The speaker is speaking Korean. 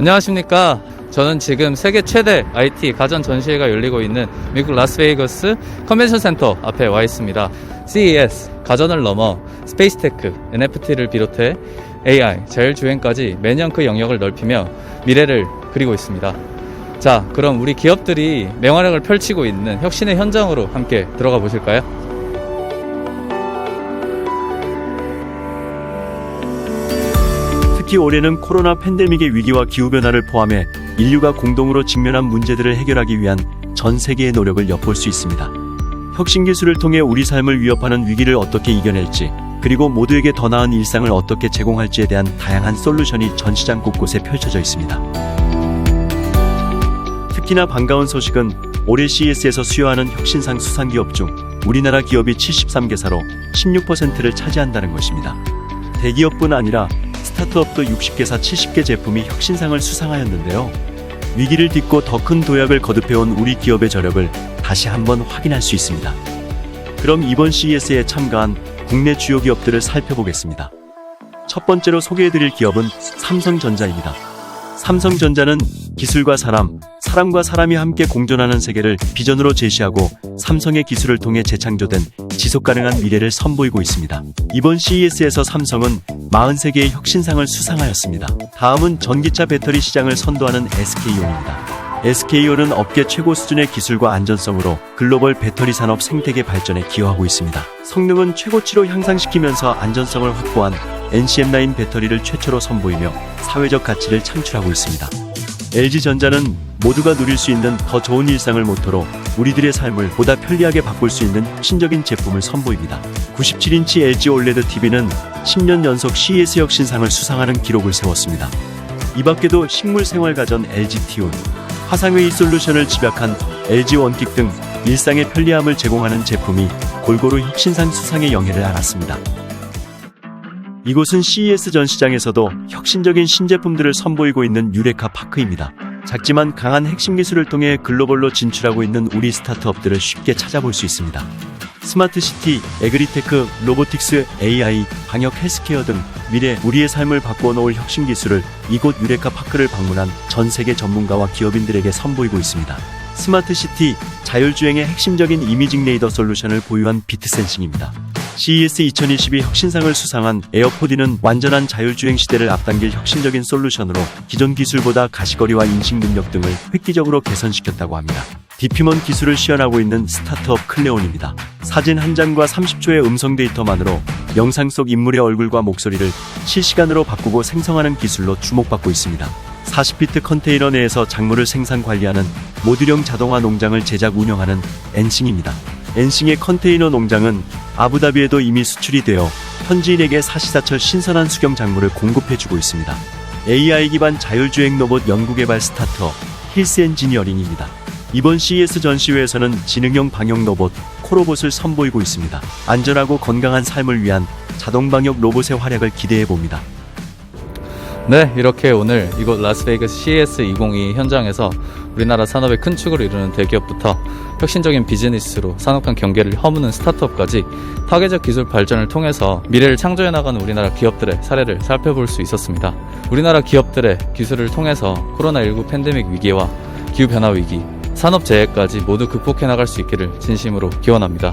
안녕하십니까. 저는 지금 세계 최대 IT 가전 전시회가 열리고 있는 미국 라스베이거스 컨벤션 센터 앞에 와 있습니다. CES, 가전을 넘어 스페이스 테크, NFT를 비롯해 AI, 자율주행까지 매년 그 영역을 넓히며 미래를 그리고 있습니다. 자, 그럼 우리 기업들이 맹활약을 펼치고 있는 혁신의 현장으로 함께 들어가 보실까요? 특히 올해는 코로나 팬데믹의 위기와 기후변화를 포함해 인류가 공동으로 직면한 문제들을 해결하기 위한 전 세계의 노력을 엿볼 수 있습니다. 혁신 기술을 통해 우리 삶을 위협하는 위기를 어떻게 이겨낼지, 그리고 모두에게 더 나은 일상을 어떻게 제공할지에 대한 다양한 솔루션이 전 시장 곳곳에 펼쳐져 있습니다. 특히나 반가운 소식은 올해 CES에서 수여하는 혁신상 수상기업 중 우리나라 기업이 73개사로 16%를 차지한다는 것입니다. 대기업뿐 아니라 스타트업도 60개사 70개 제품이 혁신상을 수상하였는데요. 위기를 딛고 더 큰 도약을 거듭해온 우리 기업의 저력을 다시 한번 확인할 수 있습니다. 그럼 이번 CES에 참가한 국내 주요 기업들을 살펴보겠습니다. 첫 번째로 소개해드릴 기업은 삼성전자입니다. 삼성전자는 기술과 사람, 사람과 사람이 함께 공존하는 세계를 비전으로 제시하고 삼성의 기술을 통해 재창조된 지속 가능한 미래를 선보이고 있습니다. 이번 CES에서 삼성은 43개의 혁신상을 수상하였습니다. 다음은 전기차 배터리 시장을 선도하는 SK온입니다. SK온은 업계 최고 수준의 기술과 안전성으로 글로벌 배터리 산업 생태계 발전에 기여하고 있습니다. 성능은 최고치로 향상시키면서 안전성을 확보한 NCM9 배터리를 최초로 선보이며 사회적 가치를 창출하고 있습니다. LG전자는 모두가 누릴 수 있는 더 좋은 일상을 모토로 우리들의 삶을 보다 편리하게 바꿀 수 있는 혁신적인 제품을 선보입니다. 97인치 LG OLED TV는 10년 연속 CES 혁신상을 수상하는 기록을 세웠습니다. 이 밖에도 식물생활가전 LG 티온, 화상회의 솔루션을 집약한 LG 원킥 등 일상의 편리함을 제공하는 제품이 골고루 혁신상 수상의 영예를 알았습니다. 이곳은 CES 전시장에서도 혁신적인 신제품들을 선보이고 있는 유레카 파크입니다. 작지만 강한 핵심 기술을 통해 글로벌로 진출하고 있는 우리 스타트업들을 쉽게 찾아볼 수 있습니다. 스마트 시티, 에그리테크, 로보틱스, AI, 방역 헬스케어 등 미래 우리의 삶을 바꾸어 놓을 혁신 기술을 이곳 유레카 파크를 방문한 전 세계 전문가와 기업인들에게 선보이고 있습니다. 스마트 시티, 자율주행의 핵심적인 이미징 레이더 솔루션을 보유한 비트센싱입니다. CES 2022 혁신상을 수상한 에어포디는 완전한 자율주행 시대를 앞당길 혁신적인 솔루션으로 기존 기술보다 가시거리와 인식 능력 등을 획기적으로 개선시켰다고 합니다. 디피먼 기술을 시연하고 있는 스타트업 클레온입니다. 사진 한 장과 30초의 음성 데이터만으로 영상 속 인물의 얼굴과 목소리를 실시간으로 바꾸고 생성하는 기술로 주목받고 있습니다. 40피트 컨테이너 내에서 작물을 생산 관리하는 모듈형 자동화 농장을 제작 운영하는 엔싱입니다. 엔싱의 컨테이너 농장은 아부다비에도 이미 수출이 되어 현지인에게 사시사철 신선한 수경 작물을 공급해주고 있습니다. AI 기반 자율주행 로봇 연구개발 스타트업 힐스 엔지니어링입니다. 이번 CES 전시회에서는 지능형 방역 로봇 코로봇을 선보이고 있습니다. 안전하고 건강한 삶을 위한 자동 방역 로봇의 활약을 기대해 봅니다. 네, 이렇게 오늘 이곳 라스베이거스 CES 2022 현장에서 우리나라 산업의 큰 축을 이루는 대기업부터 혁신적인 비즈니스로 산업 간 경계를 허무는 스타트업까지 파괴적 기술 발전을 통해서 미래를 창조해 나가는 우리나라 기업들의 사례를 살펴볼 수 있었습니다. 우리나라 기업들의 기술을 통해서 코로나19 팬데믹 위기와 기후 변화 위기, 산업 재해까지 모두 극복해 나갈 수 있기를 진심으로 기원합니다.